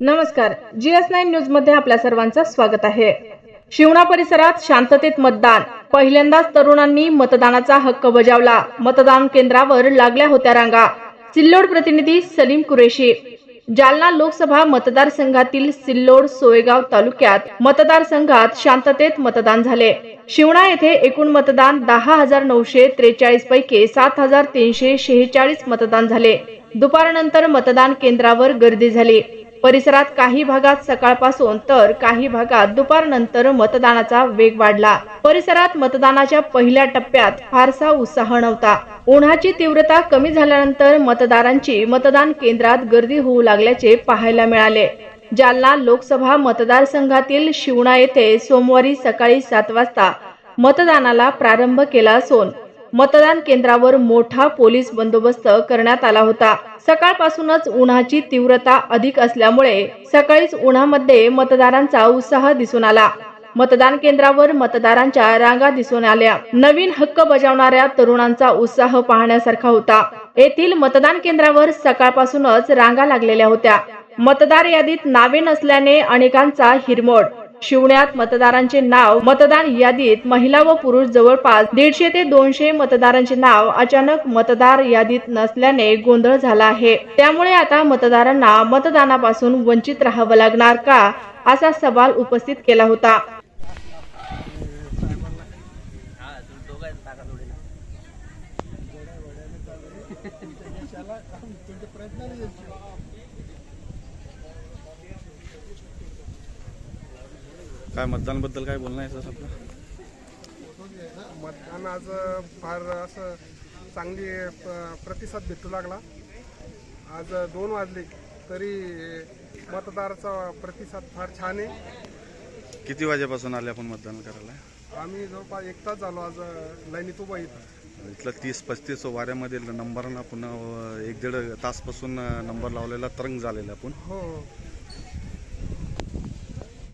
नमस्कार G S nine न्यूजमध्ये आपल्या सर्वांचं स्वागत आहे. शिवणा परिसरात शांततेत मतदान. पहिल्यांदाच तरुणांनी मतदानाचा हक्क बजावला. मतदान केंद्रावर लागल्या होत्या रांगा. सिल्लोड प्रतिनिधी सलीम कुरेशी. जालना लोकसभा मतदारसंघातील सिल्लोड सोयगाव तालुक्यात मतदारसंघात शांततेत मतदान झाले. शिवणा येथे एकूण मतदान दहा हजार नऊशे त्रेचाळीस पैकी सात हजार तीनशे शेहेचाळीस मतदान झाले. दुपारनंतर मतदान केंद्रावर गर्दी झाली. परिसरात काही भागात सकाळपासून तर काही भागात दुपारनंतर मतदानाचा वेग वाढला. परिसरात मतदानाच्या पहिल्या टप्प्यात फारसा उत्साह नव्हता. उन्हाची तीव्रता कमी झाल्यानंतर मतदारांची मतदान केंद्रात गर्दी होऊ लागल्याचे पाहायला मिळाले. जालना लोकसभा मतदारसंघातील शिवणा येथे सोमवारी सकाळी सात वाजता मतदानाला प्रारंभ केला असून मतदान केंद्रावर मोठा पोलीस बंदोबस्त करण्यात आला होता. सकाळपासूनच उन्हाची तीव्रता अधिक असल्यामुळे सकाळीच उन्हामध्ये मतदारांचा उत्साह दिसून आला. मतदान केंद्रावर मतदारांच्या रांगा दिसून आल्या. नवीन हक्क बजावणाऱ्या तरुणांचा उत्साह पाहण्यासारखा होता. येथील मतदान केंद्रावर सकाळपासूनच रांगा लागलेल्या होत्या. मतदार यादीत नावे नसल्याने अनेकांचा हिरमोड शिवण्यात मतदारांचे नाव मतदान यादीत महिला व पुरुष जवळपास दीडशे ते दोनशे मतदारांचे नाव अचानक मतदार यादीत नसल्याने गोंधळ झाला आहे. त्यामुळे आता मतदारांना मतदानापासून वंचित राहावं लागणार का? असा सवाल उपस्थित केला होता. काय मतदानबद्दल काय बोलणं आहे सर आपलं? मतदान आज फार असं चांगली प- प्रतिसाद भेटू लागला. आज दोन वाजले तरी मतदाराचा प्रतिसाद फार छान आहे. किती वाजेपासून आले आपण मतदान करायला? आम्ही जवळपास एक तास झालो आज लाईनीत उभा इथं. इथलं तीस पस्तीस वाऱ्यामध्ये नंबरना पुन्हा एक दीड तासपासून नंबर लावलेला तरंग झालेला आपण. हो.